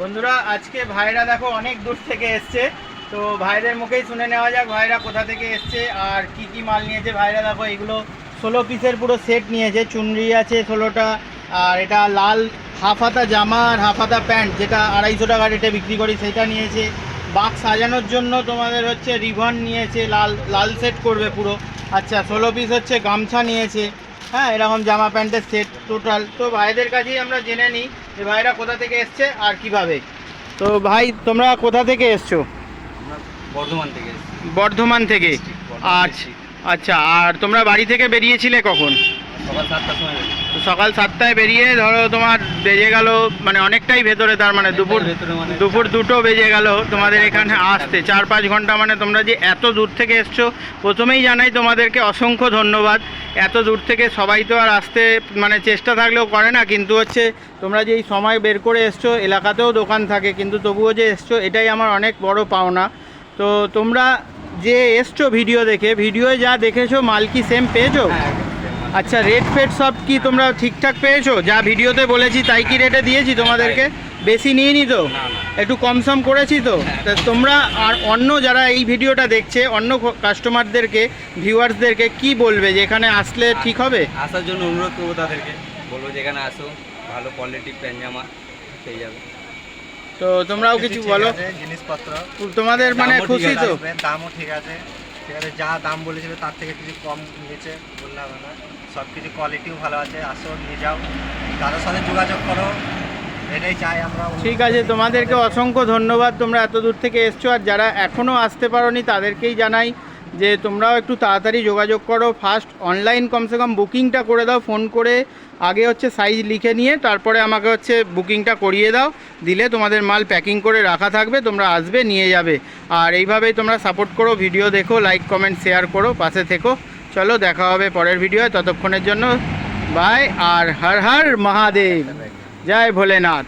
বন্ধুরা, আজকে ভাইরা দেখো অনেক দূর থেকে এসছে। তো ভাইদের মুখেই শুনে নেওয়া যাক ভাইরা কোথা থেকে এসছে আর কি কি মাল নিয়েছে। ভাইরা দেখো, এগুলো ষোলো পিসের পুরো সেট নিয়েছে। চুনরি আছে ষোলোটা, আর এটা লাল হাফাতা জামা আর হাফাতা প্যান্ট, যেটা আড়াইশো টাকা রেটে বিক্রি করি সেটা নিয়েছে। বাক্স সাজানোর জন্য তোমাদের হচ্ছে রিবন নিয়েছে, লাল লাল সেট করবে পুরো। আচ্ছা ষোলো পিস হচ্ছে গামছা নিয়েছে। হ্যাঁ এরকম জামা প্যান্টের সেট টোটাল তো ভাইদের কাছেই আমরা জেনে নিই যে ভাইরা কোথা থেকে এসছে আর কীভাবে? তো ভাই তোমরা কোথা থেকে এসছো? বর্ধমান থেকে বর্ধমান থেকে? আচ্ছা আচ্ছা আর তোমরা বাড়ি থেকে বেরিয়েছিলে কখন? সকাল সাতটায় বেরিয়ে ধরো তোমার বেজে গেল মানে অনেকটাই ভেতরে তার মানে দুপুর মানে দুপুর দুটো বেজে গেল তোমাদের এখানে আসতে। চার পাঁচ ঘণ্টা মানে তোমরা যে এত দূর থেকে এসছো প্রথমেই জানাই তোমাদেরকে অসংখ্য ধন্যবাদ। এত দূর থেকে সবাই তো আর আসতে মানে চেষ্টা থাকলেও করে না কিন্তু হচ্ছে তোমরা যে এই সময় বের করে এসছো এলাকাতেও দোকান থাকে কিন্তু তবুও যে এসছো এটাই আমার অনেক বড় পাওনা। তো তোমরা যে এসছো ভিডিও দেখে ভিডিওয়ে যা দেখেছ মাল কি সেম পেয়েছ? আচ্ছা রেট ফেট সব কি তোমরা ঠিকঠাক পেয়েছ? যা ভিডিওতে বলেছি তাই কি রেটে দিয়েছি তোমাদেরকে? বেশি নিয়ে নি তো। একটু কম সম করেছি তো? হ্যাঁ। তা তোমরা আর অন্য যারা এই ভিডিওটা দেখছে অন্য কাস্টমারদেরকে ভিউয়ার্সদেরকে কি বলবে যে এখানে আসলে ঠিক হবে? আসার জন্য অনুরোধ করব তাদেরকে। বলব যেখানে আসো ভালো কোয়ালিটির প্যান্ট জামা পেয়ে যাবে। তো তোমরাও কিছু বলো। জিনিসপত্র। তোমাদের মানে খুশি তো? দামও ঠিক আছে। আছে যা দাম বলেছিল তার থেকে কিছু কম নিয়েছে, বললাম না। সব কিছু কোয়ালিটিও ভালো আছে, আসো, নিয়ে যাও। কারোর সাথে যোগাযোগ করো, এটাই চাই আমরা। ঠিক আছে, তোমাদেরকে অসংখ্য ধন্যবাদ, তোমরা এত দূর থেকে এসছো, আর যারা এখনও আসতে পারোনি, তাদেরকেই জানাই যে তোমরাও একটু তাড়াতাড়ি যোগাযোগ করো। ফার্স্ট অনলাইন কমসে কম বুকিংটা করে দাও ফোন করে আগে হচ্ছে সাইজ লিখে নিয়ে তারপরে আমাকে হচ্ছে বুকিংটা করিয়ে দাও। দিলে তোমাদের মাল প্যাকিং করে রাখা থাকবে, তোমরা আসবে, নিয়ে যাবে। আর এইভাবেই তোমরা সাপোর্ট করো ভিডিও দেখো লাইক কমেন্ট শেয়ার করো, পাশে থেকো। চলো, দেখা হবে পরের ভিডিও ততক্ষণের জন্য বাই আর হর হর মহাদেব। জয় ভোলেনাথ।